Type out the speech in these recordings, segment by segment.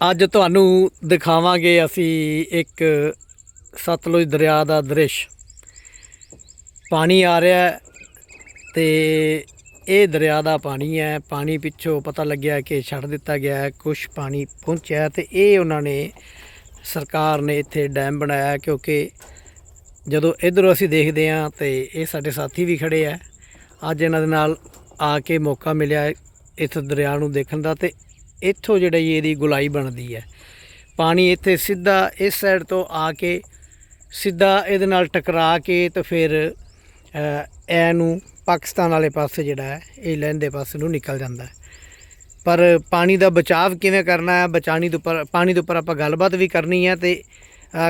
ਅੱਜ ਤੁਹਾਨੂੰ ਦਿਖਾਵਾਂਗੇ ਅਸੀਂ ਇੱਕ ਸਤਲੁਜ ਦਰਿਆ ਦਾ ਦ੍ਰਿਸ਼। ਪਾਣੀ ਆ ਰਿਹਾ ਹੈ ਤੇ ਇਹ ਦਰਿਆ ਦਾ ਪਾਣੀ ਹੈ। ਪਾਣੀ ਪਿੱਛੋਂ ਪਤਾ ਲੱਗਿਆ ਕਿ ਛੱਡ ਦਿੱਤਾ ਗਿਆ ਹੈ। ਕੁਝ ਪਾਣੀ ਪਹੁੰਚਿਆ ਤੇ ਇਹ ਉਹਨਾਂ ਨੇ ਸਰਕਾਰ ਨੇ ਇੱਥੇ ਡੈਮ ਬਣਾਇਆ ਕਿਉਂਕਿ ਜਦੋਂ ਇਧਰੋਂ ਅਸੀਂ ਦੇਖਦੇ ਹਾਂ ਤੇ ਇਹ ਸਾਡੇ ਸਾਥੀ ਵੀ ਖੜੇ ਆ ਅੱਜ ਇਹਨਾਂ ਦੇ ਨਾਲ ਆ ਕੇ ਮੌਕਾ ਮਿਲਿਆ ਹੈ ਇਸ ਦਰਿਆ ਨੂੰ ਦੇਖਣ ਦਾ ਤੇ ਇੱਥੋਂ ਜਿਹੜਾ ਇਹਦੀ ਗੁਲਾਈ ਬਣਦੀ ਹੈ। ਪਾਣੀ ਇੱਥੇ ਸਿੱਧਾ ਇਸ ਸਾਈਡ ਤੋਂ ਆ ਕੇ ਸਿੱਧਾ ਇਹਦੇ ਨਾਲ ਟਕਰਾ ਕੇ ਤੇ ਫਿਰ ਅ, ਨੂੰ ਪਾਕਿਸਤਾਨ ਵਾਲੇ ਪਾਸੇ ਜਿਹੜਾ ਹੈ ਇਹ ਲਹਿੰਦੇ ਪਾਸੇ ਨੂੰ ਨਿਕਲ ਜਾਂਦਾ ਹੈ। ਪਰ ਪਾਣੀ ਦਾ ਬਚਾਵ ਕਿਵੇਂ ਕਰਨਾ ਹੈ ਬਚਾਣੀ ਦੇ ਉੱਪਰ ਪਾਣੀ ਦੇ ਉੱਪਰ ਆਪਾਂ ਗੱਲਬਾਤ ਵੀ ਕਰਨੀ ਹੈ ਤੇ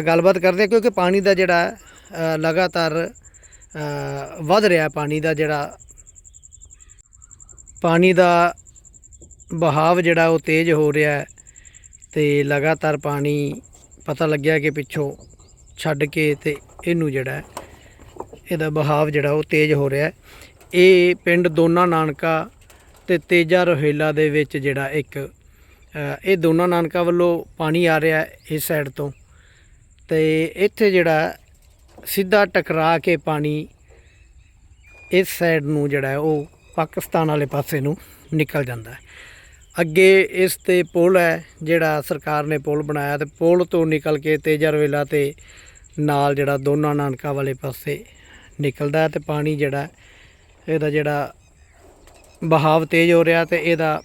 ਗੱਲਬਾਤ ਕਰਦੇ ਹਾਂ ਕਿਉਂਕਿ ਪਾਣੀ ਦਾ ਜਿਹੜਾ ਲਗਾਤਾਰ ਅ, ਵੱਧ ਰਿਹਾ ਪਾਣੀ ਦਾ ਜਿਹੜਾ ਪਾਣੀ ਦਾ ਬਹਾਵ ਜਿਹੜਾ ਉਹ ਤੇਜ਼ ਹੋ ਰਿਹਾ ਹੈ ਤੇ ਲਗਾਤਾਰ ਪਾਣੀ ਪਤਾ ਲੱਗਿਆ ਕਿ ਪਿੱਛੋਂ ਛੱਡ ਕੇ ਤੇ ਇਹਨੂੰ ਜਿਹੜਾ ਇਹਦਾ ਬਹਾਵ ਜਿਹੜਾ ਉਹ ਤੇਜ਼ ਹੋ ਰਿਹਾ ਹੈ। ਇਹ ਪਿੰਡ ਦੋਨਾ ਨਾਨਕਾ ਤੇ ਤੇਜਾ ਰੋਹੇਲਾ ਦੇ ਵਿੱਚ ਜਿਹੜਾ ਇੱਕ ਇਹ ਦੋਨਾ ਨਾਨਕਾ ਵੱਲੋਂ ਪਾਣੀ ਆ ਰਿਹਾ ਇਸ ਸਾਈਡ ਤੋਂ। ਤੇ ਇੱਥੇ ਜਿਹੜਾ ਸਿੱਧਾ ਟਕਰਾ ਕੇ ਪਾਣੀ ਇਸ ਸਾਈਡ ਨੂੰ ਜਿਹੜਾ ਉਹ ਪਾਕਿਸਤਾਨ ਵਾਲੇ ਪਾਸੇ ਨੂੰ ਨਿਕਲ ਜਾਂਦਾ ਹੈ। ਅੱਗੇ ਇਸ ਤੇ ਪੁਲ ਹੈ, ਜਿਹੜਾ ਸਰਕਾਰ ਨੇ ਪੁਲ ਬਣਾਇਆ ਤੇ ਪੁਲ ਤੋਂ ਨਿਕਲ ਕੇ ਤੇਜਰਵੇਲਾ ਤੇ ਨਾਲ ਜਿਹੜਾ ਦੋਨਾ ਨਾਨਕਾ ਵਾਲੇ ਪਾਸੇ ਨਿਕਲਦਾ ਹੈ ਤੇ ਪਾਣੀ ਜਿਹੜਾ, ਇਹਦਾ ਜਿਹੜਾ ਬਹਾਵ ਤੇਜ਼ ਹੋ ਰਿਹਾ ਤੇ ਇਹਦਾ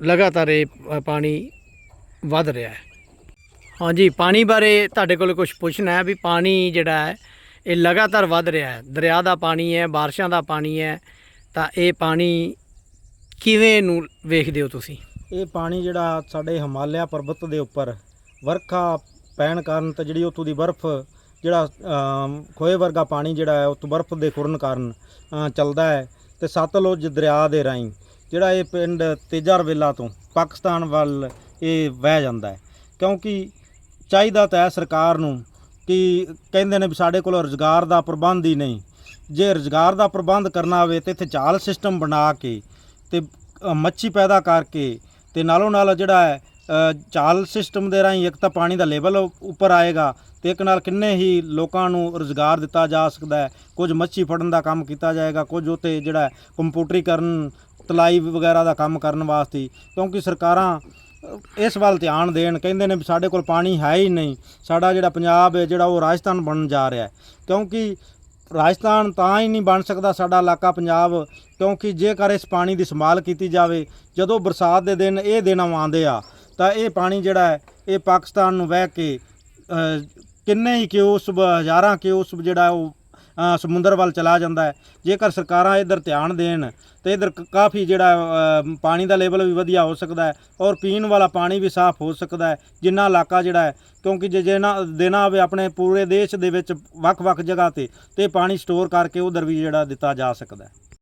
ਲਗਾਤਾਰ ਇਹ ਪਾਣੀ ਵੱਧ ਰਿਹਾ ਹੈ। ਹਾਂਜੀ, ਪਾਣੀ ਬਾਰੇ ਤੁਹਾਡੇ ਕੋਲ ਕੁਝ ਪੁੱਛਣਾ ਹੈ ਵੀ ਪਾਣੀ ਜਿਹੜਾ ਹੈ, ਇਹ ਲਗਾਤਾਰ ਵੱਧ ਰਿਹਾ ਹੈ। ਦਰਿਆ ਦਾ ਪਾਣੀ ਹੈ, ਬਾਰਿਸ਼ਾਂ ਦਾ ਪਾਣੀ ਹੈ, ਤਾਂ ਇਹ ਪਾਣੀ ਕਿਵੇਂ ਨੂੰ ਵੇਖਦੇ ਹੋ ਤੁਸੀਂ? ਇਹ ਪਾਣੀ ਜਿਹੜਾ ਸਾਡੇ ਹਿਮਾਲਿਆ ਪਰਬਤ ਦੇ ਉੱਪਰ ਵਰਖਾ ਪੈਣ ਕਾਰਨ ਤੇ ਜਿਹੜੀ ਉੱਥੋਂ ਦੀ ਬਰਫ਼ ਜਿਹੜਾ ਅਮ, ਖੋਏ ਵਰਗਾ ਪਾਣੀ ਜਿਹੜਾ ਹੈ ਉੱਥੋਂ ਬਰਫ਼ ਦੇ ਖੁਰਨ ਕਾਰਨ ਚੱਲਦਾ ਹੈ ਤੇ ਸਤਲੁਜ ਦਰਿਆ ਦੇ ਰਾਹੀਂ ਜਿਹੜਾ ਇਹ ਪਿੰਡ ਤੇਜਾ ਰਵੇਲਾ ਤੋਂ ਪਾਕਿਸਤਾਨ ਵੱਲ ਇਹ ਵਹਿ ਜਾਂਦਾ ਹੈ। ਕਿਉਂਕਿ ਚਾਹੀਦਾ ਤਾਂ ਹੈ ਸਰਕਾਰ ਨੂੰ ਕਿ ਕਹਿੰਦੇ ਨੇ ਵੀ ਸਾਡੇ ਕੋਲ ਰੁਜ਼ਗਾਰ ਦਾ ਪ੍ਰਬੰਧ ਹੀ ਨਹੀਂ। ਜੇ ਰੁਜ਼ਗਾਰ ਦਾ ਪ੍ਰਬੰਧ ਕਰਨਾ ਹੋਵੇ ਤੇ ਇੱਥੇ ਚਾਲ ਸਿਸਟਮ ਬਣਾ ਕੇ ਤੇ ਮੱਛੀ ਪੈਦਾ ਕਰਕੇ ਤੇ ਨਾਲੋਂ ਨਾਲ ਜਿਹੜਾ ਹੈ ਚਾਲ ਸਿਸਟਮ ਦੇ ਰਾਹੀਂ ਇੱਕ ਤਾਂ ਪਾਣੀ ਦਾ ਲੈਵਲ ਉੱਪਰ ਆਏਗਾ ਤੇ ਇੱਕ ਨਾਲ ਕਿੰਨੇ ਹੀ ਲੋਕਾਂ ਨੂੰ ਰੁਜ਼ਗਾਰ ਦਿੱਤਾ ਜਾ ਸਕਦਾ ਹੈ। ਕੁਝ ਮੱਛੀ ਫੜਨ ਦਾ ਕੰਮ ਕੀਤਾ ਜਾਏਗਾ, ਕੁਝ ਉਤੇ ਜਿਹੜਾ ਹੈ ਕੰਪਿਊਟਰੀਕਰਨ, ਤਲਾਈ ਵਗੈਰਾ ਦਾ ਕੰਮ ਕਰਨ ਵਾਸਤੇ। ਕਿਉਂਕਿ ਸਰਕਾਰਾਂ ਇਸ ਵੱਲ ਧਿਆਨ ਦੇਣ, ਕਹਿੰਦੇ ਨੇ ਵੀ ਸਾਡੇ ਕੋਲ ਪਾਣੀ ਹੈ ਹੀ ਨਹੀਂ। ਸਾਡਾ ਜਿਹੜਾ ਪੰਜਾਬ ਹੈ, ਜਿਹੜਾ ਉਹ ਰਾਜਸਥਾਨ ਬਣਨ ਜਾ ਰਿਹਾ ਹੈ। ਕਿਉਂਕਿ ਰਾਜਸਥਾਨ ਤਾਂ ਹੀ ਨਹੀਂ ਬਣ ਸਕਦਾ ਸਾਡਾ ਇਲਾਕਾ ਪੰਜਾਬ, ਕਿਉਂਕਿ ਜੇਕਰ ਇਸ ਪਾਣੀ ਦੀ ਸੰਭਾਲ ਕੀਤੀ ਜਾਵੇ, ਜਦੋਂ ਬਰਸਾਤ ਦੇ ਦਿਨ ਇਹ ਦਿਨ ਆਉਂਦੇ ਆ, ਤਾਂ ਇਹ ਪਾਣੀ ਜਿਹੜਾ ਹੈ, ਇਹ ਪਾਕਿਸਤਾਨ ਨੂੰ ਵਹਿ ਕੇ ਕਿੰਨੇ ਹੀ ਕਿਉਸ ਹਜ਼ਾਰਾਂ ਕਿਉਸ ਜਿਹੜਾ ਉਹ ਸਮੁੰਦਰ ਵੱਲ ਚਲਾ ਜਾਂਦਾ ਹੈ। ਜੇਕਰ ਸਰਕਾਰਾਂ ਇਧਰ ਧਿਆਨ ਦੇਣ ਤੇ ਇਧਰ ਕਾਫੀ ਜਿਹੜਾ ਪਾਣੀ ਦਾ ਲੈਵਲ ਵੀ ਵਧੀਆ ਹੋ ਸਕਦਾ ਹੈ ਔਰ ਪੀਣ ਵਾਲਾ ਪਾਣੀ ਵੀ ਸਾਫ਼ ਹੋ ਸਕਦਾ ਹੈ, ਜਿੰਨਾ ਇਲਾਕਾ ਜਿਹੜਾ ਹੈ, ਕਿਉਂਕਿ ਜੇ ਜੇ ਦੇਣਾ ਹੋਵੇ ਆਪਣੇ ਪੂਰੇ ਦੇਸ਼ ਦੇ ਵਿੱਚ ਵੱਖ-ਵੱਖ ਜਗ੍ਹਾ ਤੇ ਤੇ ਪਾਣੀ ਸਟੋਰ ਕਰਕੇ ਉਧਰ ਵੀ ਜਿਹੜਾ ਦਿੱਤਾ ਜਾ ਸਕਦਾ ਹੈ।